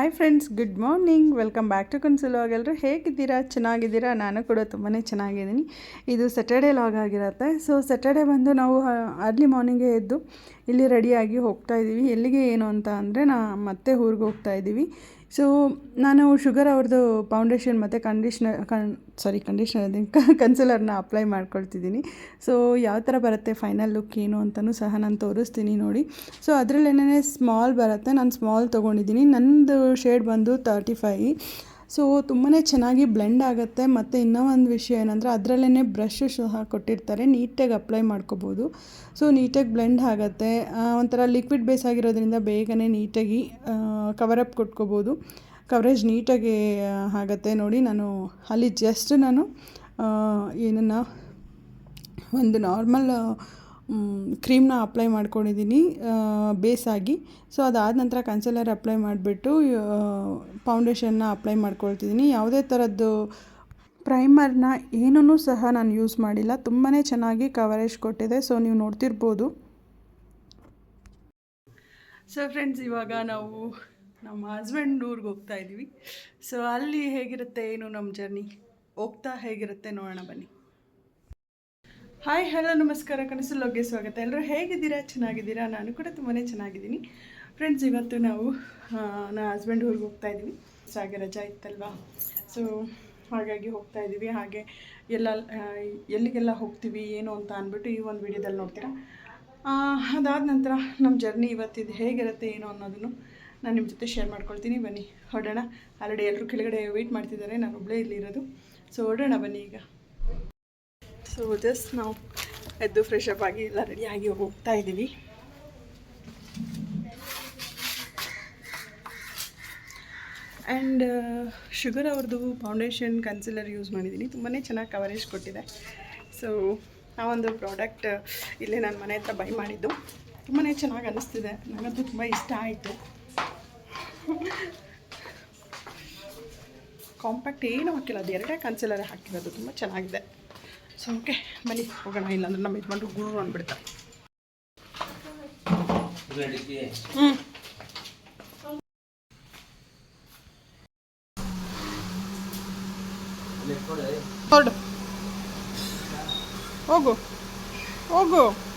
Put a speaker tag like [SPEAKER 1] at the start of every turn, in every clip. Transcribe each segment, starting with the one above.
[SPEAKER 1] Hi friends good morning welcome back to ಕನ್ಸುಲಾಗ್ ಎಲ್ಲರೂ ಹೇಗಿದ್ದೀರಾ? ಚೆನ್ನಾಗಿದ್ದೀರಾ? ನಾನು ಕೂಡ ತುಂಬಾ ಚೆನ್ನಾಗಿದ್ದೀನಿ. ಇದು ಸ್ಯಾಟರ್ಡೇ ಲಾಗ್ ಆಗಿರುತ್ತೆ. ಸೊ ಸ್ಯಾಟರ್ಡೇ ಬಂದು ನಾವು ಅರ್ಲಿ ಮಾರ್ನಿಂಗೇ ಎದ್ದು ಇಲ್ಲಿ ರೆಡಿಯಾಗಿ ಹೋಗ್ತಾ ಇದ್ದೀವಿ. ಎಲ್ಲಿಗೆ ಏನು ಅಂತ ಅಂದರೆ ನಾ ಮತ್ತೆ ಊರಿಗೆ ಹೋಗ್ತಾ ಇದ್ದೀವಿ. ಸೊ ನಾನು ಶುಗರ್ ಅವ್ರದ್ದು ಫೌಂಡೇಶನ್ ಮತ್ತು ಕಂಡೀಷ್ನರ್ ಕನ್ ಸಾರಿ ಕಂಡೀಷ್ನರ್ ಅದೇ ಕನ್ಸಿಲರ್ನ ಅಪ್ಲೈ ಮಾಡ್ಕೊಳ್ತಿದ್ದೀನಿ ಸೊ ಯಾವ ಥರ ಬರುತ್ತೆ ಫೈನಲ್ ಲುಕ್ ಏನು ಅಂತಲೂ ಸಹ ನಾನು ತೋರಿಸ್ತೀನಿ ನೋಡಿ. ಸೊ ಅದರಲ್ಲೇನೇ ಸ್ಮಾಲ್ ಬರುತ್ತೆ. ನಾನು ಸ್ಮಾಲ್ ತೊಗೊಂಡಿದ್ದೀನಿ ನಂದು ಶೇಡ್ ಬಂದು ತರ್ಟಿ ಫೈ ಸೊ ತುಂಬಾ ಚೆನ್ನಾಗಿ ಬ್ಲೆಂಡ್ ಆಗುತ್ತೆ. ಮತ್ತು ಇನ್ನೂ ಒಂದು ವಿಷಯ ಏನಂದರೆ ಅದರಲ್ಲೇ ಬ್ರಷ್ ಸಹ ಕೊಟ್ಟಿರ್ತಾರೆ. ನೀಟಾಗಿ ಅಪ್ಲೈ ಮಾಡ್ಕೋಬೋದು. ಸೊ ನೀಟಾಗಿ ಬ್ಲೆಂಡ್ ಆಗುತ್ತೆ. ಒಂಥರ ಲಿಕ್ವಿಡ್ ಬೇಸ್ ಆಗಿರೋದ್ರಿಂದ ಬೇಗನೆ ನೀಟಾಗಿ ಕವರಪ್ ಕೊಟ್ಕೋಬೋದು. ಕವರೇಜ್ ನೀಟಾಗಿ ಆಗುತ್ತೆ ನೋಡಿ. ನಾನು ಅಲ್ಲಿ ಜಸ್ಟ್ ನಾನು ಏನನ್ನು, ಒಂದು ನಾರ್ಮಲ್ ಕ್ರೀಮ್ನ ಅಪ್ಲೈ ಮಾಡ್ಕೊಂಡಿದ್ದೀನಿ ಬೇಸಾಗಿ. ಸೊ ಅದಾದ ನಂತರ ಕನ್ಸಲರ್ ಅಪ್ಲೈ ಮಾಡಿಬಿಟ್ಟು ಫೌಂಡೇಶನ್ನ ಅಪ್ಲೈ ಮಾಡ್ಕೊಳ್ತಿದ್ದೀನಿ. ಯಾವುದೇ ಥರದ್ದು ಪ್ರೈಮರ್ನ ಏನೂ ಸಹ ನಾನು ಯೂಸ್ ಮಾಡಿಲ್ಲ. ತುಂಬಾ ಚೆನ್ನಾಗಿ ಕವರೇಜ್ ಕೊಟ್ಟಿದೆ, ಸೊ ನೀವು ನೋಡ್ತಿರ್ಬೋದು. ಸೊ ಫ್ರೆಂಡ್ಸ್ ಇವಾಗ ನಾವು ನಮ್ಮ ಹಸ್ಬೆಂಡ್ ಊರಿಗೆ ಹೋಗ್ತಾ ಇದ್ದೀವಿ ಸೊ ಅಲ್ಲಿ ಹೇಗಿರುತ್ತೆ, ಏನು ನಮ್ಮ ಜರ್ನಿ ಹೋಗ್ತಾ ಹೇಗಿರುತ್ತೆ, ನೋಡೋಣ ಬನ್ನಿ. ಹಾಯ್, ಹಲೋ, ನಮಸ್ಕಾರ. ಕನಸು ಲೋಗ್ಗೆ ಸ್ವಾಗತ. ಎಲ್ಲರೂ ಹೇಗಿದ್ದೀರಾ? ಚೆನ್ನಾಗಿದ್ದೀರಾ? ನಾನು ಕೂಡ ತುಂಬಾ ಚೆನ್ನಾಗಿದ್ದೀನಿ. ಫ್ರೆಂಡ್ಸ್ ಇವತ್ತು ನಾವು ನನ್ನ ಹಸ್ಬೆಂಡ್ ಊರಿಗೆ ಹೋಗ್ತಾ ಇದ್ದೀವಿ. ಸಾಗೆ ರಜಾ ಇತ್ತಲ್ವಾ? ಸೊ ಹಾಗಾಗಿ ಹೋಗ್ತಾ ಇದ್ದೀವಿ. ಹಾಗೆ ಎಲ್ಲ ಎಲ್ಲಿಗೆಲ್ಲ ಹೋಗ್ತೀವಿ, ಏನು ಅಂತ ಅಂದ್ಬಿಟ್ಟು ಈ ಒಂದು ವಿಡಿಯೋದಲ್ಲಿ ನೋಡ್ತೀರಾ? ಅದಾದ ನಂತರ ನಮ್ಮ ಜರ್ನಿ ಇವತ್ತಿದು ಹೇಗಿರುತ್ತೆ, ಏನು ಅನ್ನೋದನ್ನು ನಾನು ನಿಮ್ಮ ಜೊತೆ ಶೇರ್ ಮಾಡ್ಕೊಳ್ತೀನಿ. ಬನ್ನಿ, ಹೊಡೋಣ. ಆಲ್ರೆಡಿ ಎಲ್ಲರೂ ಕೆಳಗಡೆ ವೆಯ್ಟ್ ಮಾಡ್ತಿದ್ದಾರೆ. ನಾನು ಒಬ್ಬಳೇ ಇಲ್ಲಿರೋದು. ಸೊ ಹೊಡೋಣ ಬನ್ನಿ ಈಗ. ಸೊ ಜಸ್ಟ್ ನಾವು ಎದ್ದು ಫ್ರೆಶ್ ಅಪ್ ಆಗಿ ಎಲ್ಲ ರೆಡಿಯಾಗಿ ಹೋಗ್ತಾ ಇದ್ದೀವಿ ಆ್ಯಂಡ್ ಶುಗರ್ ಅವ್ರದ್ದು ಫೌಂಡೇಶನ್ ಕನ್ಸಿಲರ್ ಯೂಸ್ ಮಾಡಿದ್ದೀನಿ ತುಂಬಾ ಚೆನ್ನಾಗಿ ಕವರೇಜ್ ಕೊಟ್ಟಿದೆ. ಸೊ ಆ ಒಂದು ಪ್ರಾಡಕ್ಟ್ ಇಲ್ಲೇ ನಾನು ಮನೆ ಹತ್ರ ಬೈ ಮಾಡಿದ್ದು. ತುಂಬಾ ಚೆನ್ನಾಗಿ ಅನ್ನಿಸ್ತಿದೆ ನನಗಂತೂ ತುಂಬ ಇಷ್ಟ ಆಯಿತು. ಕಾಂಪ್ಯಾಕ್ಟ್ ಏನು ಹಾಕಿಲ್ಲ. ಅದು ಎರಡೇ ಕನ್ಸಿಲರ್ ಹಾಕಿರೋದು. ತುಂಬ ಚೆನ್ನಾಗಿದೆ. ಸೊ ಓಕೆ ಬನ್ನಿ. ಹೋಗೋಣ. ಇಲ್ಲಾಂದ್ರೆ ನಮ್ಮ ಯಜಮಾನ್ರು ಗುರು ಅಂದ್ಬಿಡ್ತಾರೆ. ಹ್ಞೂ ಹೋಗು. ಹೋಗು.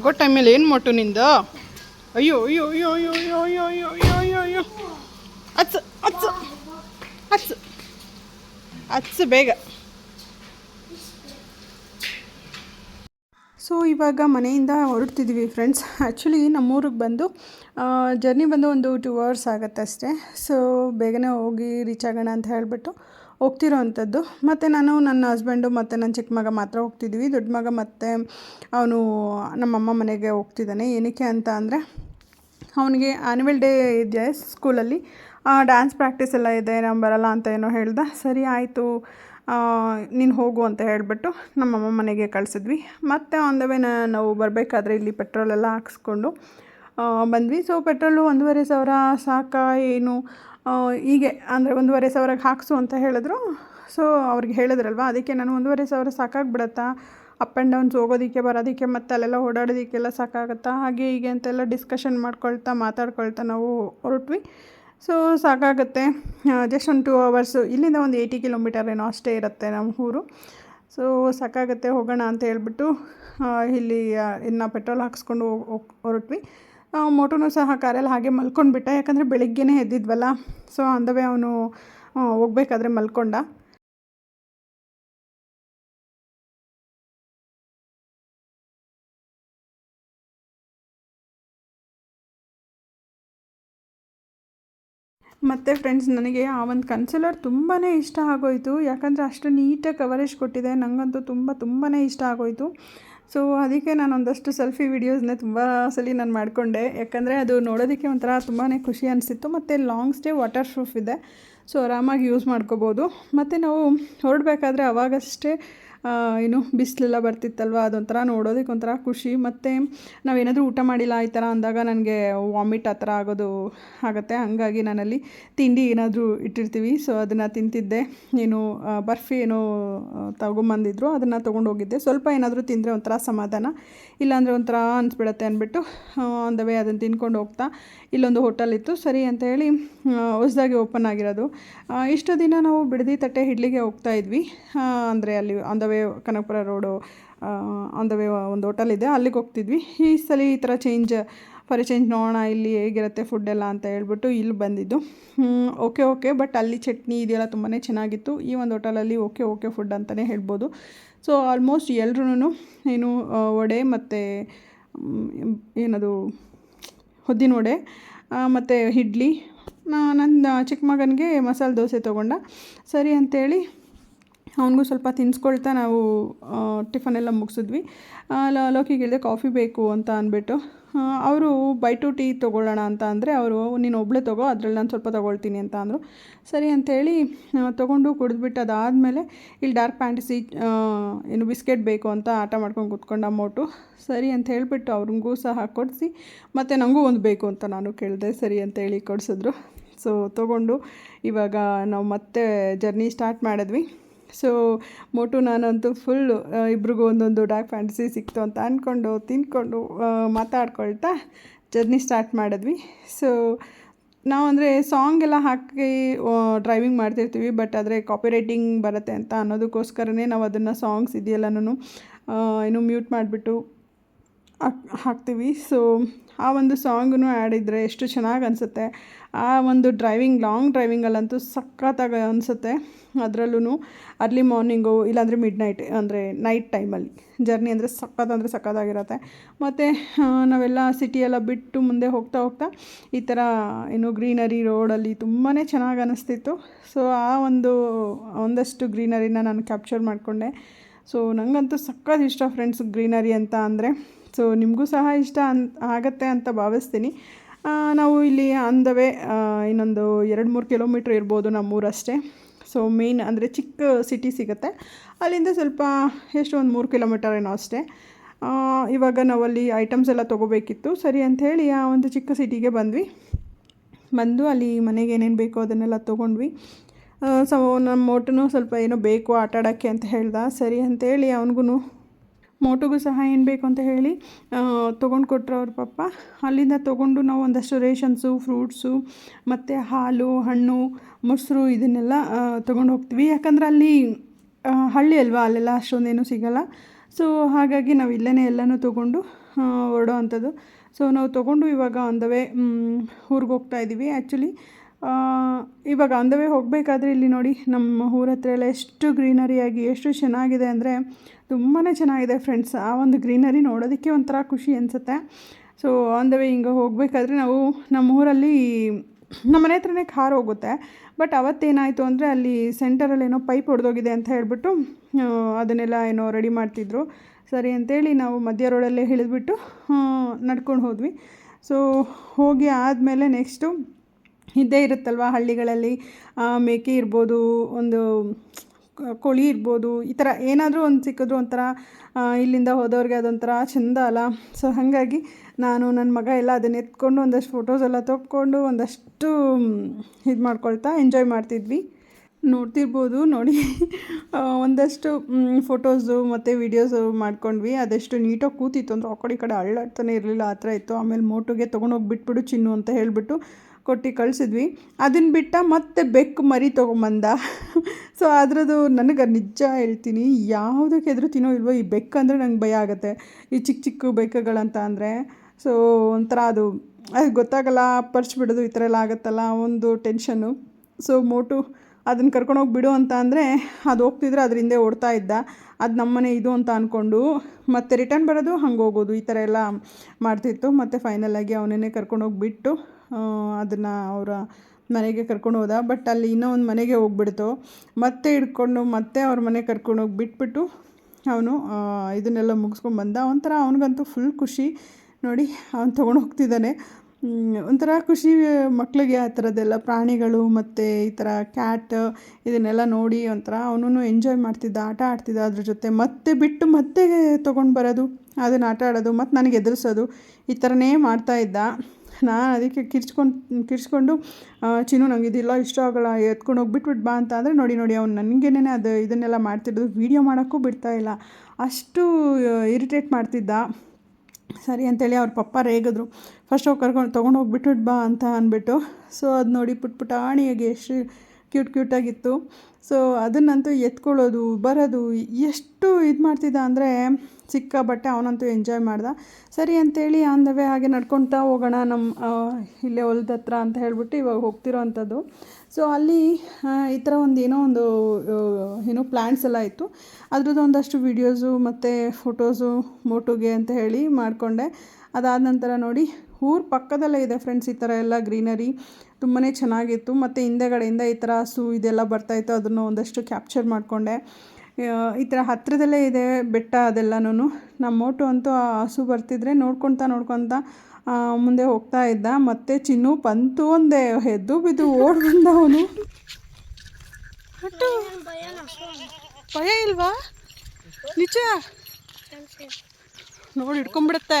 [SPEAKER 1] ಹೋಗೋ ಟೈಮಲ್ಲಿ ಏನು ಮೊಟ್ಟು ನಿಂದ? ಅಯ್ಯೋ ಅಯ್ಯೋ ಅಯ್ಯೋ ಅಯ್ಯೋ ಅಯ್ಯೋ ಅಯ್ಯೋ ಅಯ್ಯೋ ಅಯ್ಯೋ ಅಯ್ಯೋ ಅಯ್ಯೋ. ಹಚ್ಚು ಹಚ್ಚು ಹಚ್ಚು ಹಚ್ಚು ಬೇಗ. ಸೊ ಇವಾಗ ಮನೆಯಿಂದ ಹೊರಡ್ತಿದ್ವಿ ಫ್ರೆಂಡ್ಸ್ ಆ್ಯಕ್ಚುಲಿ ನಮ್ಮೂರಿಗೆ ಬಂದು ಜರ್ನಿ ಬಂದು ಒಂದು ಟೂ ಅವರ್ಸ್ ಆಗುತ್ತೆ ಅಷ್ಟೇ. ಸೊ ಬೇಗನೆ ಹೋಗಿ ರೀಚ್ ಆಗೋಣ ಅಂತ ಹೇಳಿಬಿಟ್ಟು ಹೋಗ್ತಿರೋ ಅಂಥದ್ದು. ಮತ್ತು ನಾನು ನನ್ನ ಹಸ್ಬೆಂಡು ಮತ್ತು ನನ್ನ ಚಿಕ್ಕ ಮಗ ಮಾತ್ರ ಹೋಗ್ತಿದ್ವಿ. ದೊಡ್ಡ ಮಗ ಮತ್ತು ಅವನು ನಮ್ಮಮ್ಮ ಮನೆಗೆ ಹೋಗ್ತಿದ್ದಾನೆ. ಏನಕ್ಕೆ ಅಂತ ಅಂದರೆ, ಅವನಿಗೆ ಆ್ಯನ್ಯುವಲ್ ಡೇ ಇದೆ ಸ್ಕೂಲಲ್ಲಿ. ಡ್ಯಾನ್ಸ್ ಪ್ರಾಕ್ಟೀಸ್ ಎಲ್ಲ ಇದೆ ನಾವು ಬರಲ್ಲ ಅಂತ ಏನೋ ಹೇಳ್ದ. ಸರಿ ಆಯಿತು ನೀನು ಹೋಗು ಅಂತ ಹೇಳಿಬಿಟ್ಟು ನಮ್ಮಮ್ಮ ಮನೆಗೆ ಕಳಿಸಿದ್ವಿ. ಮತ್ತು ಆನ್ ದ ವೇ ನಾವು ಬರಬೇಕಾದ್ರೆ ಇಲ್ಲಿ ಪೆಟ್ರೋಲೆಲ್ಲ ಹಾಕ್ಸ್ಕೊಂಡು ಬಂದ್ವಿ. ಸೊ ಪೆಟ್ರೋಲು ಒಂದೂವರೆ ಸಾವಿರ ಸಾಕ, ಏನು? ಹೀಗೆ, ಅಂದರೆ ಒಂದೂವರೆ ಸಾವಿರಕ್ಕೆ ಹಾಕಿಸು ಅಂತ ಹೇಳಿದ್ರು. ಸೊ ಅವ್ರಿಗೆ ಹೇಳಿದ್ರಲ್ವ, ಅದಕ್ಕೆ ನಾನು ಒಂದೂವರೆ ಸಾವಿರ ಸಾಕಾಗ್ಬಿಡತ್ತಾ? ಅಪ್ ಆ್ಯಂಡ್ ಡೌನ್ಸ್ ಹೋಗೋದಕ್ಕೆ, ಬರೋದಕ್ಕೆ, ಮತ್ತು ಅಲ್ಲೆಲ್ಲ ಓಡಾಡೋದಕ್ಕೆಲ್ಲ ಸಾಕಾಗುತ್ತಾ? ಹಾಗೆ ಹೀಗೆ ಅಂತೆಲ್ಲ ಡಿಸ್ಕಷನ್ ಮಾಡ್ಕೊಳ್ತಾ, ಮಾತಾಡ್ಕೊಳ್ತಾ ನಾವು ಹೊರಟ್ವಿ. ಸೊ ಸಾಕಾಗುತ್ತೆ. ಜಸ್ಟ್ ಒಂದು ಟೂ ಅವರ್ಸು ಇಲ್ಲಿಂದ ಒಂದು ಏಯ್ಟಿ ಕಿಲೋಮೀಟರ್ ಏನೋ ಅಷ್ಟೇ ಇರುತ್ತೆ ನಮ್ಮ ಊರು. ಸೊ ಸಾಕಾಗುತ್ತೆ, ಹೋಗೋಣ ಅಂತ ಹೇಳ್ಬಿಟ್ಟು ಇಲ್ಲಿ ಇನ್ನು ಪೆಟ್ರೋಲ್ ಹಾಕ್ಸ್ಕೊಂಡು ಹೊರಟ್ವಿ. ಮೋಟುನು ಸಹ ಕಾರಲ್ಲಿ ಹಾಗೆ ಮಲ್ಕೊಂಡ್ಬಿಟ್ಟ, ಯಾಕಂದರೆ ಬೆಳಿಗ್ಗೆನೇ ಎದ್ದಿದ್ವಲ್ಲ. ಸೊ ಅಂದವೇ ಅವನು ಹೋಗ್ಬೇಕಾದ್ರೆ ಮಲ್ಕೊಂಡ. ಮತ್ತು ಫ್ರೆಂಡ್ಸ್ ನನಗೆ ಆ ಒಂದು ಕನ್ಸಲರ್ ತುಂಬಾ ಇಷ್ಟ ಆಗೋಯಿತು. ಯಾಕಂದರೆ ಅಷ್ಟು ನೀಟಾಗಿ ಕವರೇಜ್ ಕೊಟ್ಟಿದೆ. ನನಗಂತೂ ತುಂಬ ತುಂಬಾ ಇಷ್ಟ ಆಗೋಯಿತು. ಸೊ ಅದಕ್ಕೆ ನಾನು ಒಂದಷ್ಟು ಸೆಲ್ಫಿ ವೀಡಿಯೋಸ್ನ ತುಂಬ ಸಲ ನಾನು ಮಾಡಿಕೊಂಡೆ. ಯಾಕಂದರೆ ಅದು ನೋಡೋದಕ್ಕೆ ಒಂಥರ ತುಂಬಾ ಖುಷಿ ಅನಿಸಿತ್ತು. ಮತ್ತು ಲಾಂಗ್ ಸ್ಟೇ ವಾಟರ್ ಪ್ರೂಫ್ ಇದೆ. ಸೊ ಆರಾಮಾಗಿ ಯೂಸ್ ಮಾಡ್ಕೋಬೋದು. ಮತ್ತು ನಾವು ಹೊರಡಬೇಕಾದ್ರೆ ಅವಾಗಷ್ಟೇ ಏನು ಬಿಸಿಲೆಲ್ಲ ಬರ್ತಿತ್ತಲ್ವ, ಅದೊಂಥರ ನೋಡೋದಕ್ಕೆ ಒಂಥರ ಖುಷಿ. ಮತ್ತು ನಾವೇನಾದರೂ ಊಟ ಮಾಡಿಲ್ಲ ಈ ಥರ ಅಂದಾಗ ನನಗೆ ವಾಮಿಟ್ ಆ ಥರ ಆಗೋದು ಆಗುತ್ತೆ. ಹಾಗಾಗಿ ನಾನಲ್ಲಿ ತಿಂಡಿ ಏನಾದರೂ ಇಟ್ಟಿರ್ತೀವಿ. ಸೊ, ಅದನ್ನು ತಿಂತಿದ್ದೆ. ಏನು ಬರ್ಫಿ ಏನೋ ತಗೊಂಬಂದಿದ್ರು. ಅದನ್ನು ತೊಗೊಂಡೋಗಿದ್ದೆ. ಸ್ವಲ್ಪ ಏನಾದರೂ ತಿಂದರೆ ಒಂಥರ ಸಮಾಧಾನ. ಇಲ್ಲಾಂದರೆ ಒಂಥರ ಅನಿಸ್ಬಿಡತ್ತೆ ಅಂದ್ಬಿಟ್ಟು ಆನ್ ದ ವೇ ಅದನ್ನು ತಿನ್ಕೊಂಡು ಹೋಗ್ತಾ ಇಲ್ಲೊಂದು ಹೋಟೆಲ್ ಇತ್ತು. ಸರಿ ಅಂತ ಹೇಳಿ ಹೊಸದಾಗಿ ಓಪನ್ ಆಗಿರೋದು. ಇಷ್ಟು ದಿನ ನಾವು ಬಿಡದಿ ತಟ್ಟೆ ಹಿಡ್ಲಿಗೆ ಹೋಗ್ತಾ ಇದ್ವಿ. ಅಂದರೆ ಅಲ್ಲಿ on the way, Kanakapura road on the way ಒಂದು ಹೋಟೆಲ್ ಇದೆ, ಅಲ್ಲಿಗೆ ಹೋಗ್ತಿದ್ವಿ. ಈ ಸಲ ಈ ಥರ ಚೇಂಜ್ ಫಾರ್ ಚೇಂಜ್ ನೋಡೋಣ, ಇಲ್ಲಿ ಹೇಗಿರುತ್ತೆ ಫುಡ್ ಎಲ್ಲ ಅಂತ ಹೇಳ್ಬಿಟ್ಟು ಇಲ್ಲಿ ಬಂದಿದ್ದು. ಓಕೆ ಓಕೆ ಬಟ್ ಅಲ್ಲಿ ಚಟ್ನಿ ಇದೆಲ್ಲ ತುಂಬಾ ಚೆನ್ನಾಗಿತ್ತು. ಈ ಒಂದು ಹೋಟೆಲಲ್ಲಿ ಓಕೆ ಓಕೆ ಫುಡ್ ಅಂತಲೇ ಹೇಳ್ಬೋದು. ಸೊ ಆಲ್ಮೋಸ್ಟ್ ಎಲ್ರೂ ಏನು ವಡೆ ಮತ್ತು ಏನದು ಹೊದ್ದಿನ ವಡೆ ಮತ್ತು ಇಡ್ಲಿ. ನನ್ನ ಚಿಕ್ಕ ಮಗನಿಗೆ ಮಸಾಲೆ ದೋಸೆ ತೊಗೊಂಡ. ಸರಿ ಅಂತೇಳಿ ಅವನಿಗೂ ಸ್ವಲ್ಪ ತಿನ್ನಿಸ್ಕೊಳ್ತಾ ನಾವು ಟಿಫನ್ ಎಲ್ಲ ಮುಗಿಸಿದ್ವಿ. ಲೋಕಿಗೆ ಹೇಳಿದೆ, ಕಾಫಿ ಬೇಕು ಅಂತ ಅಂದ್ಬಿಟ್ಟು ಅವರು ಬೈ ಟು ಟೀ ತೊಗೊಳ್ಳೋಣ ಅಂತ ಅಂದರೆ, ಅವರು, ನೀನು ಒಬ್ಳೆ ತೊಗೋ, ಅದ್ರಲ್ಲಿ ನಾನು ಸ್ವಲ್ಪ ತೊಗೊಳ್ತೀನಿ ಅಂತ ಅಂದರು. ಸರಿ ಅಂಥೇಳಿ ತೊಗೊಂಡು ಕುಡಿದ್ಬಿಟ್ಟು ಅದಾದಮೇಲೆ ಇಲ್ಲಿ ಡಾರ್ಕ್ ಪ್ಯಾಂಟಿಸಿ ಏನು ಬಿಸ್ಕೆಟ್ ಬೇಕು ಅಂತ ಆಟ ಮಾಡ್ಕೊಂಡು ಕುತ್ಕೊಂಡು ಅಮೌಟು ಸರಿ ಅಂತ ಹೇಳಿಬಿಟ್ಟು ಅವ್ರಿಗೂ ಸಹ ಕೊಡಿಸಿ, ಮತ್ತು ನನಗೂ ಒಂದು ಬೇಕು ಅಂತ ನಾನು ಕೇಳಿದೆ, ಸರಿ ಅಂತೇಳಿ ಕೊಡಿಸಿದ್ರು. ಸೊ, ತೊಗೊಂಡು ಇವಾಗ ನಾವು ಮತ್ತೆ ಜರ್ನಿ ಸ್ಟಾರ್ಟ್ ಮಾಡಿದ್ವಿ. ಸೊ ಮೋಟು ನಾನಂತೂ ಫುಲ್ಲು ಇಬ್ರಿಗೂ ಒಂದೊಂದು ಡಾರ್ಕ್ ಫ್ಯಾಂಟಸಿ ಸಿಕ್ತು ಅಂತ ಅಂದ್ಕೊಂಡು ತಿಂದ್ಕೊಂಡು ಮಾತಾಡ್ಕೊಳ್ತಾ ಜರ್ನಿ ಸ್ಟಾರ್ಟ್ ಮಾಡಿದ್ವಿ. ಸೊ ನಾವು ಅಂದರೆ ಸಾಂಗ್ ಎಲ್ಲ ಹಾಕಿ ಡ್ರೈವಿಂಗ್ ಮಾಡ್ತಿರ್ತೀವಿ ಬಟ್ ಆದರೆ ಕಾಪಿ ರೈಟಿಂಗ್ ಬರುತ್ತೆ ಅಂತ ಅನ್ನೋದಕ್ಕೋಸ್ಕರನೇ ನಾವು ಅದನ್ನು ಸಾಂಗ್ಸ್ ಇದೆಯಲ್ಲನೂ ಏನು ಮ್ಯೂಟ್ ಮಾಡಿಬಿಟ್ಟು ಹಾಕ್, ಹಾಕ್ತೀವಿ. ಸೊ ಆ ಒಂದು ಸಾಂಗನ್ನು ಇದ್ದರೆ ಎಷ್ಟು ಚೆನ್ನಾಗಿ ಅನಿಸುತ್ತೆ. ಆ ಒಂದು ಡ್ರೈವಿಂಗ್ ಲಾಂಗ್ ಡ್ರೈವಿಂಗಲ್ಲಂತೂ ಸಖತ್ತಾಗಿ ಅನಿಸುತ್ತೆ. ಅದರಲ್ಲೂ ಅರ್ಲಿ ಮಾರ್ನಿಂಗು ಇಲ್ಲಾಂದರೆ ಮಿಡ್ ನೈಟ್ ಅಂದರೆ ನೈಟ್ ಟೈಮಲ್ಲಿ ಜರ್ನಿ ಅಂದರೆ ಸಖತ್ ಅಂದರೆ ಸಖತ್ತಾಗಿರುತ್ತೆ. ಮತ್ತು ನಾವೆಲ್ಲ ಸಿಟಿಯೆಲ್ಲ ಬಿಟ್ಟು ಮುಂದೆ ಹೋಗ್ತಾ ಹೋಗ್ತಾ ಈ ಥರ ಏನು ಗ್ರೀನರಿ ರೋಡಲ್ಲಿ ತುಂಬಾ ಚೆನ್ನಾಗಿ ಅನ್ನಿಸ್ತಿತ್ತು ಸೊ ಆ ಒಂದು, ಒಂದಷ್ಟು ಗ್ರೀನರಿನ ನಾನು ಕ್ಯಾಪ್ಚರ್ ಮಾಡಿಕೊಂಡೆ. ಸೊ ನನಗಂತೂ ಸಖತ್ ಇಷ್ಟ ಫ್ರೆಂಡ್ಸ್ ಗ್ರೀನರಿ ಅಂತ ಅಂದರೆ ಸೊ ನಿಮಗೂ ಸಹ ಇಷ್ಟ ಅನ್ ಆಗತ್ತೆ ಅಂತ ಭಾವಿಸ್ತೀನಿ. ನಾವು ಇಲ್ಲಿ ಆನ್ ಇನ್ನೊಂದು ಎರಡು ಮೂರು ಕಿಲೋಮೀಟ್ರ್ ಇರ್ಬೋದು ನಮ್ಮೂರಷ್ಟೇ. ಸೊ ಮೇನ್ ಅಂದರೆ ಚಿಕ್ಕ ಸಿಟಿ ಸಿಗುತ್ತೆ. ಅಲ್ಲಿಂದ ಸ್ವಲ್ಪ ಎಷ್ಟು ಒಂದು ಮೂರು ಕಿಲೋಮೀಟರ್ ಏನೋ ಅಷ್ಟೇ. ಇವಾಗ ನಾವಲ್ಲಿ ಐಟಮ್ಸ್ ಎಲ್ಲ ತೊಗೋಬೇಕಿತ್ತು. ಸರಿ ಅಂಥೇಳಿ ಆ ಒಂದು ಚಿಕ್ಕ ಸಿಟಿಗೆ ಬಂದ್ವಿ. ಬಂದು ಅಲ್ಲಿ ಮನೆಗೆ ಏನೇನು ಬೇಕೋ ಅದನ್ನೆಲ್ಲ ತೊಗೊಂಡ್ವಿ. ಸೊ ನಮ್ಮ ಮೋಟನು ಸ್ವಲ್ಪ ಏನೋ ಬೇಕು ಆಟಾಡೋಕ್ಕೆ ಅಂತ ಹೇಳ್ದ. ಸರಿ ಅಂತೇಳಿ ಅವನಿಗೂ ಮೋಟುಗೂ ಸಹ ಏನು ಬೇಕು ಅಂತ ಹೇಳಿ ತೊಗೊಂಡು ಕೊಟ್ಟರು ಅವ್ರ ಪಪ್ಪ. ಅಲ್ಲಿಂದ ತೊಗೊಂಡು ನಾವು ಒಂದಷ್ಟು ರೇಷನ್ಸು, ಫ್ರೂಟ್ಸು, ಮತ್ತು ಹಾಲು, ಹಣ್ಣು, ಮೊಸರು ಇದನ್ನೆಲ್ಲ ತೊಗೊಂಡು ಹೋಗ್ತೀವಿ. ಯಾಕಂದ್ರೆ ಅಲ್ಲಿ ಹಳ್ಳಿ ಅಲ್ವಾ, ಅಲ್ಲೆಲ್ಲ ಅಷ್ಟೊಂದೇನು ಸಿಗಲ್ಲ. ಸೊ ಹಾಗಾಗಿ ನಾವು ಇಲ್ಲೇ ಎಲ್ಲನೂ ತೊಗೊಂಡು ಹೊರಡೋ ಅಂಥದ್ದು. ಸೊ ನಾವು ತೊಗೊಂಡು ಇವಾಗ ಆನ್ ಊರಿಗೆ ಹೋಗ್ತಾ ಇದ್ದೀವಿ ಆ್ಯಕ್ಚುಲಿ ಇವಾಗ ಆನ್ ದ ವೇ ಹೋಗಬೇಕಾದ್ರೆ ಇಲ್ಲಿ ನೋಡಿ ನಮ್ಮ ಊರ ಹತ್ರ ಎಲ್ಲ ಎಷ್ಟು ಗ್ರೀನರಿಯಾಗಿ ಎಷ್ಟು ಚೆನ್ನಾಗಿದೆ ಅಂದರೆ ತುಂಬಾ ಚೆನ್ನಾಗಿದೆ ಫ್ರೆಂಡ್ಸ್. ಆ ಒಂದು ಗ್ರೀನರಿ ನೋಡೋದಕ್ಕೆ ಒಂಥರ ಖುಷಿ ಅನಿಸುತ್ತೆ. ಸೊ ಆನ್ ದ ವೇ ಹಿಂಗೆ ಹೋಗಬೇಕಾದ್ರೆ ನಾವು ನಮ್ಮ ಊರಲ್ಲಿ ನಮ್ಮ ಮನೆ ಹತ್ರನೇ ಕಾರ್ ಹೋಗುತ್ತೆ. ಬಟ್ ಅವತ್ತೇನಾಯಿತು ಅಂದರೆ ಅಲ್ಲಿ ಸೆಂಟರಲ್ಲಿ ಏನೋ ಪೈಪ್ ಹೊಡೆದೋಗಿದೆ ಅಂತ ಹೇಳಿಬಿಟ್ಟು ಅದನ್ನೆಲ್ಲ ಏನೋ ರೆಡಿ ಮಾಡ್ತಿದ್ರು. ಸರಿ ಅಂತೇಳಿ ನಾವು ಮಧ್ಯ ರೋಡಲ್ಲೇ ಇಳಿದ್ಬಿಟ್ಟು ನಡ್ಕೊಂಡು ಹೋದ್ವಿ. ಸೊ ಹೋಗಿ ಆದಮೇಲೆ ನೆಕ್ಸ್ಟು ಇದ್ದೇ ಇರುತ್ತಲ್ವ ಹಳ್ಳಿಗಳಲ್ಲಿ? ಮೇಕೆ ಇರ್ಬೋದು, ಒಂದು ಕೋಳಿ ಇರ್ಬೋದು, ಈ ಥರ ಏನಾದರೂ ಒಂದು ಸಿಕ್ಕಿದ್ರು ಒಂಥರ ಇಲ್ಲಿಂದ ಹೋದವ್ರಿಗೆ ಅದೊಂಥರ ಚೆಂದ ಅಲ್ಲ? ಸೊ ಹಾಗಾಗಿ ನಾನು ನನ್ನ ಮಗ ಎಲ್ಲ ಅದನ್ನ ಎತ್ಕೊಂಡು ಒಂದಷ್ಟು ಫೋಟೋಸ್ ಎಲ್ಲ ತೊಗೊಂಡು ಒಂದಷ್ಟು ಇದು ಮಾಡ್ಕೊಳ್ತಾ ಎಂಜಾಯ್ ಮಾಡ್ತಿದ್ವಿ. ನೋಡ್ತಿರ್ಬೋದು, ನೋಡಿ. ಒಂದಷ್ಟು ಫೋಟೋಸು ಮತ್ತು ವೀಡಿಯೋಸು ಮಾಡ್ಕೊಂಡ್ವಿ. ಅದೆಷ್ಟು ನೀಟಾಗಿ ಕೂತಿತ್ತು. ಅಂದ್ರೆ ಆ ಕಡೆ ಈ ಕಡೆ ಅಳ್ಳಾಡ್ತಾನೆ ಇರಲಿಲ್ಲ. ಆ ಥರ ಇತ್ತು. ಆಮೇಲೆ ಮೋಟುಗೆ ತೊಗೊಂಡೋಗಿ ಬಿಟ್ಬಿಡು ಚಿನ್ನು ಅಂತ ಹೇಳಿಬಿಟ್ಟು ಕೊಟ್ಟು ಕಳಿಸಿದ್ವಿ. ಅದನ್ನು ಬಿಟ್ಟ ಮತ್ತೆ ಬೆಕ್ಕು ಮರಿ ತೊಗೊಂಬಂದ. ಸೊ ಅದರದ್ದು ನನಗೆ ನಿಜ ಹೇಳ್ತೀನಿ ಯಾವುದಕ್ಕೆ ಎದುರು ತಿನ್ನೋ ಇಲ್ವೋ ಈ ಬೆಕ್ಕು ಅಂದರೆ ನಂಗೆ ಭಯ ಆಗುತ್ತೆ. ಈ ಚಿಕ್ಕ ಚಿಕ್ಕ ಬೆಕ್ಕುಗಳಂತ ಅಂದರೆ ಸೊ ಒಂಥರ ಅದು ಅದು ಗೊತ್ತಾಗಲ್ಲ, ಪರ್ಚ್ ಬಿಡೋದು ಈ ಥರ ಎಲ್ಲ ಆಗುತ್ತಲ್ಲ, ಒಂದು ಟೆನ್ಷನ್ನು ಸೊ ಮೋಟು ಅದನ್ನು ಕರ್ಕೊಂಡೋಗಿ ಬಿಡು ಅಂತ ಅಂದರೆ ಅದು ಹೋಗ್ತಿದ್ರೆ ಅದ್ರ ಹಿಂದೆ ಓಡ್ತಾ ಇದ್ದ. ಅದು ನಮ್ಮನೆ ಇದು ಅಂತ ಅಂದ್ಕೊಂಡು ಮತ್ತೆ ರಿಟರ್ನ್ ಬರೋದು, ಹಂಗೆ ಹೋಗೋದು, ಈ ಥರ ಎಲ್ಲ ಮಾಡ್ತಿತ್ತು. ಮತ್ತು ಫೈನಲಾಗಿ ಅವನನ್ನೇ ಕರ್ಕೊಂಡೋಗಿ ಬಿಟ್ಟು ಅದನ್ನು ಅವರ ಮನೆಗೆ ಕರ್ಕೊಂಡು ಹೋದ. ಬಟ್ ಅಲ್ಲಿ ಇನ್ನೂ ಒಂದು ಮನೆಗೆ ಹೋಗ್ಬಿಡ್ತು. ಮತ್ತೆ ಹಿಡ್ಕೊಂಡು ಮತ್ತೆ ಅವ್ರ ಮನೆಗೆ ಕರ್ಕೊಂಡೋಗಿ ಬಿಟ್ಬಿಟ್ಟು ಅವನು ಇದನ್ನೆಲ್ಲ ಮುಗಿಸ್ಕೊಂಡು ಬಂದ. ಒಂಥರ ಅವನಿಗಂತೂ ಫುಲ್ ಖುಷಿ. ನೋಡಿ, ಅವನು ತೊಗೊಂಡು ಹೋಗ್ತಿದ್ದಾನೆ. ಒಂಥರ ಖುಷಿ ಮಕ್ಕಳಿಗೆ ಆ ಥರದ್ದೆಲ್ಲ, ಪ್ರಾಣಿಗಳು ಮತ್ತು ಈ ಥರ ಕ್ಯಾಟ್ ಇದನ್ನೆಲ್ಲ ನೋಡಿ ಒಂಥರ ಅವನು ಎಂಜಾಯ್ ಮಾಡ್ತಿದ್ದ, ಆಟ ಆಡ್ತಿದ್ದ ಅದ್ರ ಜೊತೆ. ಮತ್ತೆ ಬಿಟ್ಟು ಮತ್ತೆ ತೊಗೊಂಡು ಬರೋದು, ಅದನ್ನು ಆಟ ಆಡೋದು, ಮತ್ತು ನನಗೆ ಎದುರಿಸೋದು, ಈ ಥರನೇ ಮಾಡ್ತಾ ಇದ್ದ. ನಾನು ಅದಕ್ಕೆ ಕಿರ್ಚ್ಕೊಂಡು ಕಿರ್ಚ್ಕೊಂಡು ಚಿನ್ನು ನಂಗೆ ಇದಿಲ್ಲ, ಇಷ್ಟ ಆಗಲ್ಲ, ಎತ್ಕೊಂಡು ಹೋಗಿ ಬಿಟ್ಬಿಟ್ಟು ಬಾ ಅಂತ ಅಂದರೆ ನೋಡಿ ನೋಡಿ ಅವ್ನು ನನಗೇನೆ ಅದು ಇದನ್ನೆಲ್ಲ ಮಾಡ್ತಿರೋದು ವೀಡಿಯೋ ಮಾಡೋಕ್ಕೂ ಬಿಡ್ತಾ ಇಲ್ಲ. ಅಷ್ಟು ಇರಿಟೇಟ್ ಮಾಡ್ತಿದ್ದ. ಸರಿ ಅಂತೇಳಿ ಅವ್ರ ಪಪ್ಪ ರೇಗಿದ್ರು, ಫಸ್ಟ್ ಹೋಗಿ ಕರ್ಕೊಂಡು, ತೊಗೊಂಡು ಹೋಗ್ಬಿಟ್ಟು ಬಾ ಅಂತ ಅಂದ್ಬಿಟ್ಟು, ಸೊ ಅದು ನೋಡಿ ಪುಟ್ ಪುಟಾಣಿಯಾಗಿ ಎಷ್ಟು ಕ್ಯೂಟ್ ಕ್ಯೂಟಾಗಿತ್ತು ಸೊ ಅದನ್ನಂತೂ ಎತ್ಕೊಳ್ಳೋದು, ಬರೋದು, ಎಷ್ಟು ಇದು ಮಾಡ್ತಿದ್ದ ಅಂದರೆ ಸಿಕ್ಕಾಬಟ್ಟೆ ಅವನಂತೂ ಎಂಜಾಯ್ ಮಾಡ್ದ. ಸರಿ ಅಂತೇಳಿ ಆನ್ ದ ವೇ ಹಾಗೆ ನಡ್ಕೊತಾ ಹೋಗೋಣ ನಮ್ಮ ಇಲ್ಲೇ ಹೊಲದ ಹತ್ರ ಅಂತ ಹೇಳ್ಬಿಟ್ಟು ಇವಾಗ ಹೋಗ್ತಿರೋ ಅಂಥದ್ದು. ಸೊ ಅಲ್ಲಿ ಈ ಥರ ಒಂದು ಏನೋ ಒಂದು ಏನೋ ಪ್ಲ್ಯಾಂಟ್ಸ್ ಎಲ್ಲ ಇತ್ತು. ಅದ್ರದ್ದು ಒಂದಷ್ಟು ವೀಡಿಯೋಸು ಮತ್ತು ಫೋಟೋಸು ಮೋಟೋಗೆ ಅಂತ ಹೇಳಿ ಮಾಡಿಕೊಂಡೆ. ಅದಾದ ನಂತರ ನೋಡಿ, ಊರು ಪಕ್ಕದಲ್ಲೇ ಇದೆ ಫ್ರೆಂಡ್ಸ್ ಈ ಥರ ಎಲ್ಲ ಗ್ರೀನರಿ ತುಂಬಾ ಚೆನ್ನಾಗಿತ್ತು. ಮತ್ತು ಹಿಂದೆಗಡೆಯಿಂದ ಈ ಥರ ಹಸು ಇದೆಲ್ಲ ಬರ್ತಾಯಿತ್ತು ಅದನ್ನು ಒಂದಷ್ಟು ಕ್ಯಾಪ್ಚರ್ ಮಾಡಿಕೊಂಡೆ. ಈ ಥರ ಹತ್ತಿರದಲ್ಲೇ ಇದೆ ಬೆಟ್ಟ ಅದೆಲ್ಲನೂ ನಮ್ಮ ಮೋಟು ಅಂತೂ ಆ ಹಸು ಬರ್ತಿದ್ರೆ ನೋಡ್ಕೊತಾ ನೋಡ್ಕೊತಾ ಮುಂದೆ ಹೋಗ್ತಾ ಇದ್ದ. ಮತ್ತು ಚಿನ್ನು ಬಂತು ಒಂದೇ, ಎದ್ದು ಬಿದ್ದು ಓಡ್ ಬಂದವನು. ಭಯ ಇಲ್ವಾ? ನಿಜ? ನೋಡಿ ಹಿಡ್ಕೊಂಡ್ಬಿಡುತ್ತೆ.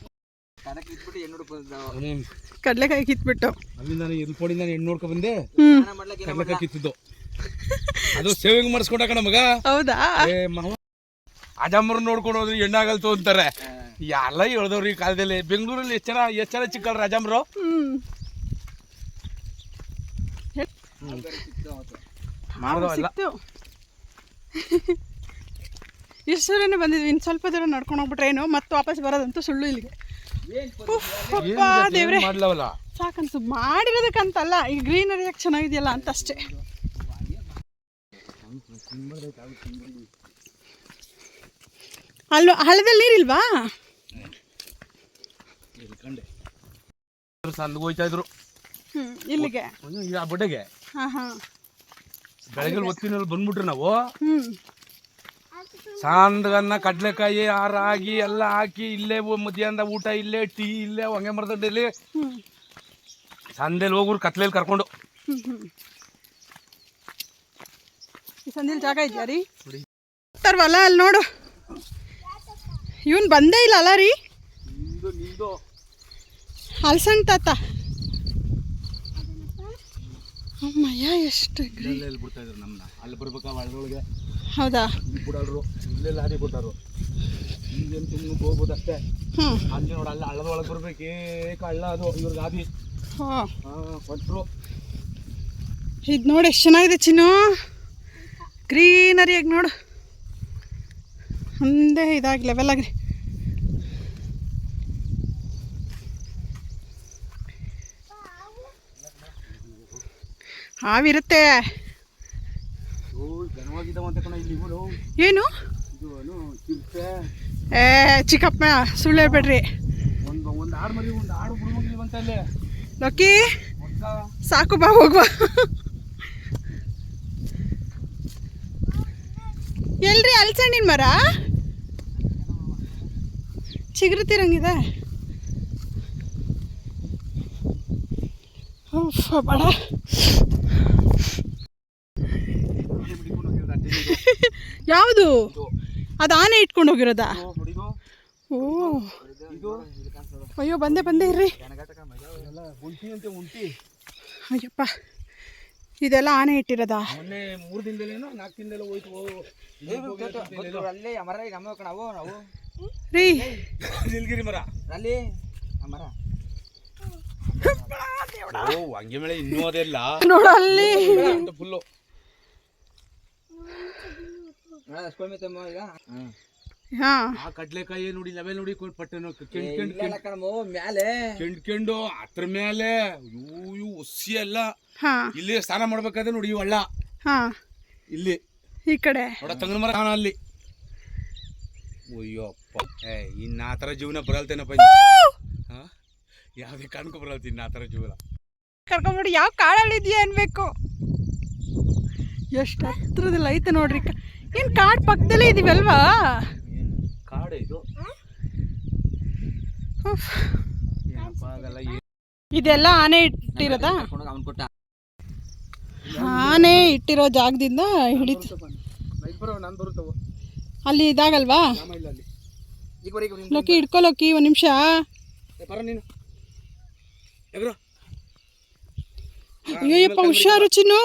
[SPEAKER 1] ಕಡ್ಲೆಕಾಯಿ ಕಿತ್ಬಿಟ್ಟು.
[SPEAKER 2] ಅಲ್ಲಿಂದ ಎಲ್ಪೋಡಿಂದ ಹೆಣ್ಣು ನೋಡ್ಕೊ ಬಂದೆ. ಕಡ್ಲೆಕಾಯಿ ಕಿತ್ತಿದ್ದು. ಅದು ಸೇವಿಂಗ್ ಮಾಡಿಸ್ಕೊಂಡಾಕ ನಮಗ
[SPEAKER 1] ಹೌದಾ?
[SPEAKER 2] ಅಜಮ್ಮರ್ ನೋಡ್ಕೊಂಡು ಹೋದ್ರೆ ಹೆಣ್ಣಾಗಲ್ತು ಅಂತಾರೆ. ಎಲ್ಲ ಹೇಳ್ದವ್ರು ಈ ಕಾಲದಲ್ಲಿ. ಬೆಂಗಳೂರಲ್ಲಿ ಎಷ್ಟು ಜನ ಎಷ್ಟು ಜನ ಚಿಕ್ಕಳ್ರ ಅಜಮ್ರು
[SPEAKER 1] ಇಷ್ಟು ದೂರನೇ ಬಂದಿದ್ವಿ. ಇನ್ನು ಸ್ವಲ್ಪ ದೂರ ನಡ್ಕೊಂಡು ಹೋಗ್ಬಿಟ್ರೆ ಏನು? ಮತ್ತೆ ವಾಪಸ್ ಬರೋದಂತೂ ಸುಳ್ಳು ಇಲ್ಲಿಗೆ. ದೇವ್ರೆ.
[SPEAKER 2] ಮಾಡ್ಲವಲ್ಲ?
[SPEAKER 1] ಸಾಕನ್ಸು ಮಾಡಿರೋದಕ್ಕಂತಲ್ಲ ಈ ಗ್ರೀನರಿ ಯಾಕೆ ಚೆನ್ನಾಗಿದೆಯಲ್ಲ ಅಂತ ಅಷ್ಟೇ ಅಲ್ಲೋ ಹಳ್ಳದಲ್ಲಿ ನೀರಿಲ್ವಾ?
[SPEAKER 2] ಅಲ್ಲಿಗೆ ಹೋಯ್ತಾ ಇದ್ರು.
[SPEAKER 1] ಇಲ್ಲಿಗೆ.
[SPEAKER 2] ಆ ಬಡ್ಡೆಗೆ. ಬೆಳಗ್ಗೆ ಹೊತ್ತಿನಲ್ಲಿ ಬಂದ್ಬಿಟ್ರಿ ನಾವು. ಸಾಂದ್ಗನ್ನ ಕಡ್ಲೆಕಾಯಿ ಆ ರಾಗಿ ಎಲ್ಲ ಹಾಕಿ ಇಲ್ಲೇ ಮಧ್ಯಾಹ್ನದ ಊಟ ಇಲ್ಲೇ ಟೀ ಇಲ್ಲೇ ಹೊಂಗೆ ಮರದಲ್ಲಿ ಸಂದೇಲಿ ಹೋಗ್ರು ಕತ್ಲೇಲಿ ಕರ್ಕೊಂಡು.
[SPEAKER 1] ಸಂದೇಲಿ ಜಾಗ ಇದೆಯಾ ರೀ? ಅಲ್ಲಿ ನೋಡು. ಇವನ್ ಬಂದೇ ಇಲ್ಲ ಅಲ್ಲ ರೀ? ಅಲ್ಸಂಗ್ ತಾತ. ಅಮ್ಮಯ್ಯ ಎಷ್ಟು
[SPEAKER 2] ಅಲ್ಲಿ ಬರ್ಬೇಕಾ ಒಳಗೊಳಗೆ
[SPEAKER 1] ಹೌದಾ?
[SPEAKER 2] ಬಿಡಲ್ರು ಇಲ್ಲೇ ಲಾರಿ ಕೊಟ್ಟರು ಈಗೇನು ತುಂಬ ಹೋಗ್ಬೋದು ಅಷ್ಟೇ
[SPEAKER 1] ಹ್ಞೂ
[SPEAKER 2] ಅಲ್ಲಿ ನೋಡಿ ಅಲ್ಲಿ ಹಳ್ಳದ ಒಳಗೆ ಬರ್ಬೇಕೇ ಕಳ್ಳ ಅದು ಇವ್ರ ಗಾದಿ.
[SPEAKER 1] ಹಾಂ.
[SPEAKER 2] ಕೊಟ್ಟರು
[SPEAKER 1] ಇದು ನೋಡಿ ಎಷ್ಟು ಚೆನ್ನಾಗಿದೆ ಚಿನ್ನು. ಗ್ರೀನರಿಯಾಗಿ ನೋಡು. ಒಂದೇ ಇದಾಗಿ ಲೆವೆಲ್ ಆಗಿ. ಹಾವಿರುತ್ತೆ
[SPEAKER 2] ಓ ಘನವಾಗಿದ್ದಾವಂತ ಕಣ ಇಲ್ಲಿ ಇವರು
[SPEAKER 1] ಏನು? ಏ ಚಿಕ್ಕಪ್ಪ ಸುಳ್ಳು ಹೇಳ್ಬೇಡ್ರಿ. ಲಕ್ಕಿ ಸಾಕು ಬಾ ಹೋಗುವ ಎಲ್ರಿ ಅಲ್ಸಣ್ಣಿನ ಮರ? ಚಿಗುರುತ್ತಿರಂಗಿದೆ ಬಡ
[SPEAKER 2] ಬಿಡ್ಕೊಂಡು ಹೋಗಿರೋದು ಅಡ್ಡಿ ಇದು.
[SPEAKER 1] ಯಾವುದು? ಅದು ಆನೆ ಇಟ್ಕೊಂಡು ಹೋಗಿರೋದಾ? ಓ.
[SPEAKER 2] ಇದು
[SPEAKER 1] ಅಯ್ಯೋ ಬಂದೆ ಬಂದೆ ಇರ್ರಿ. ಅಯ್ಯಪ್ಪ ಇದೆಲ್ಲ ಆನೆ ಇಟ್ಟಿರೋದ?
[SPEAKER 2] ಇನ್ನೂ ಮೂರು ದಿನದಲ್ಲೇನೋ ನಾಲ್ಕು ದಿನದಲ್ಲೇ ಹೋಯ್ತು.
[SPEAKER 3] ಅಲ್ಲಿ ಮರ ಈಗ ನಮ್ಮ ನಾವು ನಾವು.
[SPEAKER 1] ರೀ.
[SPEAKER 2] ನೀಲಗಿರಿ
[SPEAKER 1] ಹಾಂ
[SPEAKER 2] ಆ ಕಡ್ಲೆಕಾಯಿ ನೋಡಿ ಲೆವೆಲ್ ನೋಡಿ. ಪಟ್ಟಣ ಪಟ್ಟೆನೋ ಕೆಂಡ್ ಕೆಂಡ್
[SPEAKER 3] ಇಲ್ಲ ಕಣಮೋ ಮ್ಯಾಲೆ.
[SPEAKER 2] ಕೆಂಡ್ ಕೆಂಡು ಅದ್ರ ಮೇಲೆ ಇವು ಒಸಿ ಎಲ್ಲ
[SPEAKER 1] ಹಾಂ.
[SPEAKER 2] ಇಲ್ಲಿ ಸ್ನಾನ ಮಾಡ್ಬೇಕಾದ್ರೆ ನೋಡಿ ಇವಳ್ಳ ಹಳ್ಳ. ಇಲ್ಲಿ.
[SPEAKER 1] ಈ ಕಡೆ.
[SPEAKER 2] ನೋಡ ತಂಗನ ಮರ ಕಾಣ ಅಲ್ಲಿ. ಅಯ್ಯೋಪ್ಪ ಏ ಇನ್ನು ಆ ಥರ ಜೀವನ ಬರಲ್ತೇನಪ್ಪ ಹಾ! ಯಾವುದೇ ಕಾರಣಕ್ಕೂ ಬರಲ್ತಿ ಇನ್ನು ಆ ಥರ ಜೀವನ.
[SPEAKER 1] ಕರ್ಕೊಂಬಿಡಿ ಯಾವ ಕಾಡಲ್ಲಿ ಇದೆಯಾ ಅನ್ಬೇಕು? ಎಷ್ಟು ಹತ್ರದಲ್ಲಿ ಐತೆ ನೋಡ್ರಿ ಏನು ಕಾಡು ಪಕ್ಕದಲ್ಲೇ ಇದೀವಲ್ವಾ?
[SPEAKER 2] ಕಾಡು ಇದು.
[SPEAKER 1] ಇದೆಲ್ಲ ಆನೆ ಇಟ್ಟಿರೋದ? ಆನೆ ಇಟ್ಟಿರೋ ಜಾಗದಿಂದ ಹಿಡಿತ ಅಲ್ಲಿ ಇದಾಗಲ್ವಾ?
[SPEAKER 2] ರಾಮ
[SPEAKER 3] ಈಗ ಬರೀ ಈಗ
[SPEAKER 1] ಲೋಕಿ ಹಿಡ್ಕೊ ಲೋಕಿ ಒಂದು ನಿಮಿಷ. ಅಯ್ಯಪ್ಪ ಹುಷಾರು ಚಿನ್ನು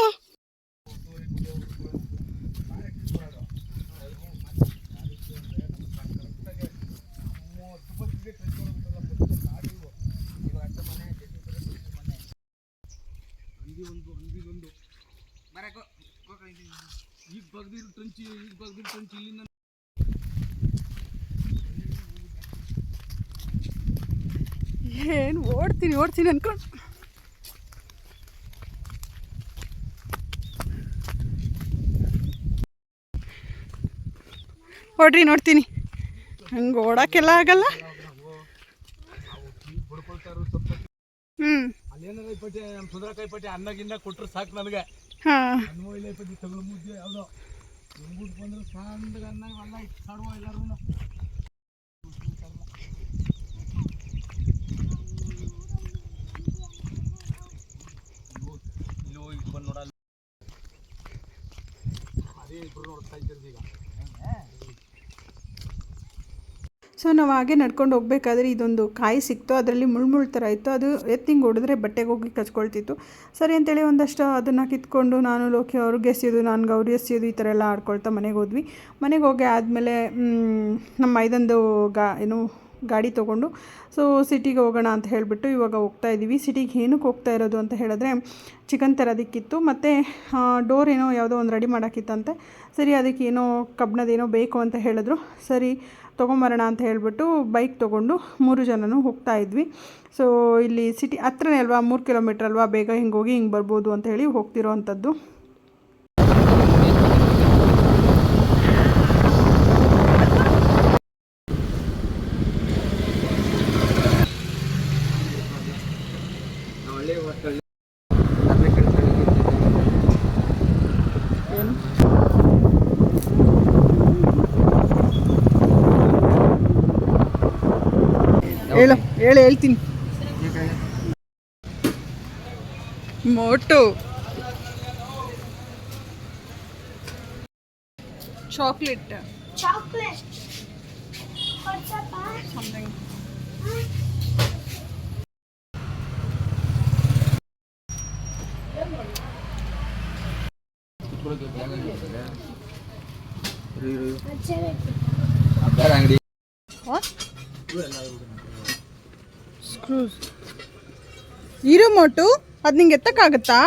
[SPEAKER 2] ಈಗ ಬಗ್ದಿರು ಟ್ರಂಚಿ ಈಗ ಬಗ್ದಿರು ಟಂಚಿ ಇಲ್ಲಿಂದ
[SPEAKER 1] ಏನು ಓಡ್ತೀನಿ ಓಡ್ತೀನಿ ಅನ್ಕೊಂಡು. ಓಡ್ರಿ ನೋಡ್ತೀನಿ. ಹಂಗೆ ಓಡೋಕ್ಕೆಲ್ಲ ಆಗಲ್ಲ. ಹ್ಞೂ
[SPEAKER 2] ಅಲ್ಲೇನಾರ ಪಟ್ಟಿ ಸುಂದರಕಾಯಿ ಪಟ್ಟಿ ಅನ್ನ ಗಿನ್ನ ಕೊಟ್ರು ಸಾಕು ನನಗೆ.
[SPEAKER 1] ಹಾಂ
[SPEAKER 2] ಅನ್ನ ಇಲ್ಲ ಇಪ್ಪಟ್ಟಿ ತಗೊಳ್ಳು ಮುದ್ದೆ ಯಾವುದೋ ನಿಮ್ಗುಟ್ ಬಂದ್ರೆ ಸಣ್ಣಗ ಅನ್ನ ಇವೆಲ್ಲ ಸಾಡುವ ಎಲ್ಲರೂ ಇಲ್ಲಿ ಹೋಗಿ ಬಂದು ನೋಡಲ್ಲ ಅದೇ ಇಬ್ರು ನೋಡ್ತಾ ಇದ್ದೀರಿ
[SPEAKER 1] ಸೊ ನಾವು ಹಾಗೆ ನಡ್ಕೊಂಡು ಹೋಗ್ಬೇಕಾದ್ರೆ ಇದೊಂದು ಕಾಯಿ ಸಿಕ್ತು, ಅದರಲ್ಲಿ ಮುಳ್ಮುಳ್ ಥರ ಇತ್ತು, ಅದು ಎತ್ತಿಂಗ್ ಹೊಡೆದ್ರೆ ಬಟ್ಟೆಗೆ ಹೋಗಿ ಕಚ್ಕೊಳ್ತಿತ್ತು. ಸರಿ ಅಂತೇಳಿ ಒಂದಷ್ಟು ಅದನ್ನು ಕಿತ್ಕೊಂಡು ನಾನು ಲೋಕಿ ಅವ್ರಿಗೆ ಎಸೆಯೋದು ನಾನು ಗೌರಿ ಎಸೆಯೋದು ಈ ಥರ ಎಲ್ಲ ಆಡ್ಕೊಳ್ತಾ ಮನೆಗೆ ಹೋದ್ವಿ. ಮನೆಗೆ ಹೋಗಿ ಆದಮೇಲೆ ನಮ್ಮ ಐದೊಂದು ಗಾ, ಏನು, ಗಾಡಿ ತೊಗೊಂಡು ಸೊ ಸಿಟಿಗೆ ಹೋಗೋಣ ಅಂತ ಹೇಳಿಬಿಟ್ಟು ಇವಾಗ ಹೋಗ್ತಾ ಇದ್ದೀವಿ ಸಿಟಿಗೆ ಏನಕ್ಕೆ ಹೋಗ್ತಾ ಇರೋದು ಅಂತ ಹೇಳಿದ್ರೆ ಚಿಕನ್ ತರೋದಕ್ಕಿತ್ತು. ಮತ್ತು ಡೋರ್ ಏನೋ ಯಾವುದೋ ಒಂದು ರೆಡಿ ಮಾಡೋಕ್ಕಿತ್ತಂತೆ. ಸರಿ, ಅದಕ್ಕೆ ಏನೋ ಕಬ್ಬಣದೇನೋ ಬೇಕು ಅಂತ ಹೇಳಿದ್ರು. ಸರಿ ತೊಗೊಂಬರೋಣ ಅಂತ ಹೇಳಿಬಿಟ್ಟು ಬೈಕ್ ತೊಗೊಂಡು ಮೂರು ಜನನೂ ಹೋಗ್ತಾ ಇದ್ವಿ. ಸೊ ಇಲ್ಲಿ ಸಿಟಿ ಹತ್ರನೇ ಅಲ್ವಾ, ಮೂರು ಕಿಲೋಮೀಟ್ರ್ ಅಲ್ವಾ, ಬೇಗ ಹಿಂಗೆ ಹೋಗಿ ಹಿಂಗೆ ಬರ್ಬೋದು ಅಂತ ಹೇಳಿ ಹೋಗ್ತಿರೋ ಅಂಥದ್ದು. ಹೇಳು ಹೇಳು ಹೇಳ್ತೀನಿ ಮೋಟು chocolate
[SPEAKER 4] Chocolate. What's up, huh?
[SPEAKER 1] Something
[SPEAKER 4] What's it?
[SPEAKER 3] ಬೇರೆ ಅಂಗಡಿ
[SPEAKER 1] ಸ್ಕ್ರೂಸ್ ಇರು ಮೋಟು ಅದು ನಿಂಗೆ ಎತ್ತಕ್ಕಾಗತ್ತಾ?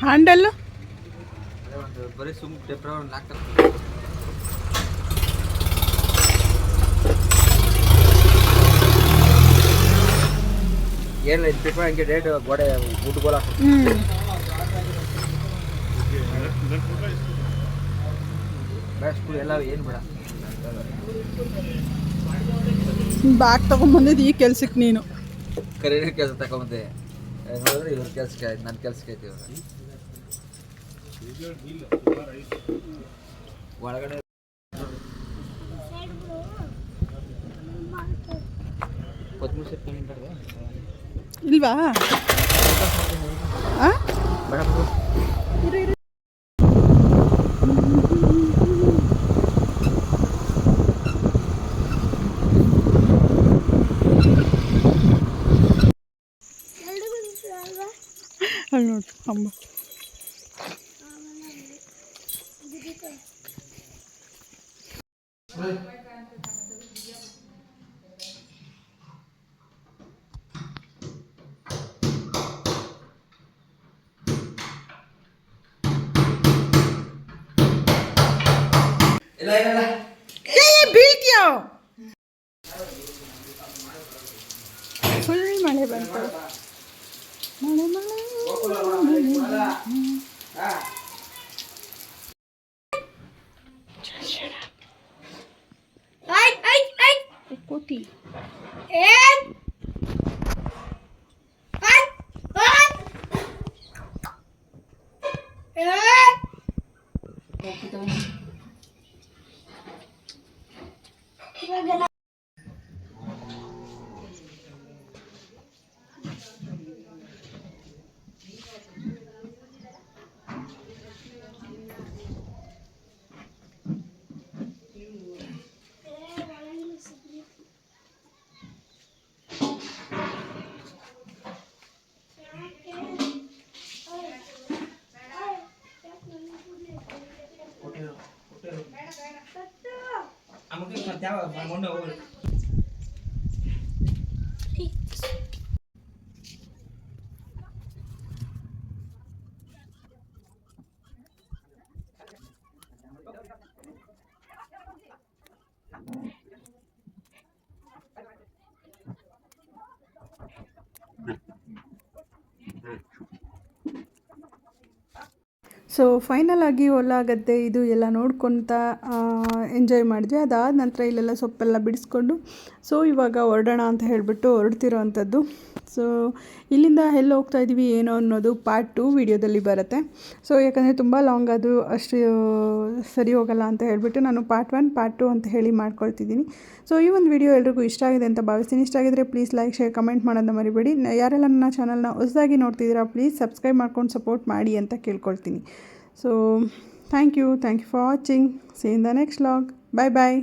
[SPEAKER 1] ಹ್ಯಾಂಡಲ್ಲು?
[SPEAKER 3] ಬರೀ ಸುಮ್ ಟೆಪ್ರ ಇದು ಹಂಗೆ ಡೇಟ್ ಗೋಡೆ ಊಟ ಗೋಲ
[SPEAKER 1] ಹ್ಞೂ
[SPEAKER 3] ಬೇಡ ಸ್ಕೂಲ್ ಎಲ್ಲ ಏನು ಬೇಡ
[SPEAKER 1] ಬ್ಯಾಗ್ ತಗೊಂಬಂದಿದ್ದು ಈ ಕೆಲ್ಸಕ್ಕೆ ನೀನು.
[SPEAKER 3] ಕರೀರಿ ಕೆಲಸ ತಗೊಂಬಂದೆ. ನೋಡಿದ್ರೆ ಇವ್ರ ಕೆಲ್ಸಕ್ಕೆ ಆಯ್ತು ನನ್ನ ಕೆಲ್ಸಕ್ಕೆ ಆಯ್ತು ಇವ್ರ. ಒಳಗಡೆ
[SPEAKER 1] ಇಲ್ವಾ? ಆ? Amma. Put it in my head, Benford.
[SPEAKER 4] My name, my
[SPEAKER 1] name.
[SPEAKER 4] কোটি We're gonna ત્યાં મને
[SPEAKER 1] ಸೊ ಫೈನಲ್ ಆಗಿ ಹೊಲ, ಗದ್ದೆ ಇದು ಎಲ್ಲ ನೋಡ್ಕೊತ ಎಂಜಾಯ್ ಮಾಡಿದ್ವಿ. ಅದಾದ ನಂತರ ಇಲ್ಲೆಲ್ಲ ಸೊಪ್ಪೆಲ್ಲ ಬಿಡಿಸ್ಕೊಂಡು ಸೊ ಇವಾಗ ಹೊರಡೋಣ ಅಂತ ಹೇಳಿಬಿಟ್ಟು ಹೊರಡ್ತಿರೋ ಅಂಥದ್ದು ಸೊ ಇಲ್ಲಿಂದ ಎಲ್ಲಿ ಹೋಗ್ತಾ ಇದ್ದೀವಿ ಏನೋ ಅನ್ನೋದು ಪಾರ್ಟ್ ಟು ವಿಡಿಯೋದಲ್ಲಿ ಬರುತ್ತೆ. ಸೊ ಯಾಕಂದರೆ ತುಂಬ ಲಾಂಗ್ ಅದು, ಅಷ್ಟು ಸರಿ ಹೋಗಲ್ಲ ಅಂತ ಹೇಳಿಬಿಟ್ಟು ನಾನು ಪಾರ್ಟ್ ಒನ್ ಪಾರ್ಟ್ ಟು ಅಂತ ಹೇಳಿ ಮಾಡ್ಕೊಳ್ತಿದ್ದೀನಿ. ಸೊ ಈ ಒಂದು ವಿಡಿಯೋ ಎಲ್ರಿಗೂ ಇಷ್ಟ ಆಗಿದೆ ಅಂತ ಭಾವಿಸ್ತೀನಿ. ಇಷ್ಟ ಆಗಿದ್ರೆ ಪ್ಲೀಸ್ ಲೈಕ್ ಶೇರ್ ಕಮೆಂಟ್ ಮಾಡೋದನ್ನ ಮರಿಬೇಡಿ. ಯಾರೆಲ್ಲ ನನ್ನ ಚಾನಲ್ನ ಹೊಸದಾಗಿ ನೋಡ್ತಿದ್ದೀರಾ ಪ್ಲೀಸ್ ಸಬ್ಸ್ಕ್ರೈಬ್ ಮಾಡ್ಕೊಂಡು ಸಪೋರ್ಟ್ ಮಾಡಿ ಅಂತ ಕೇಳ್ಕೊಳ್ತೀನಿ. So thank you thank you for watching see in the next log bye bye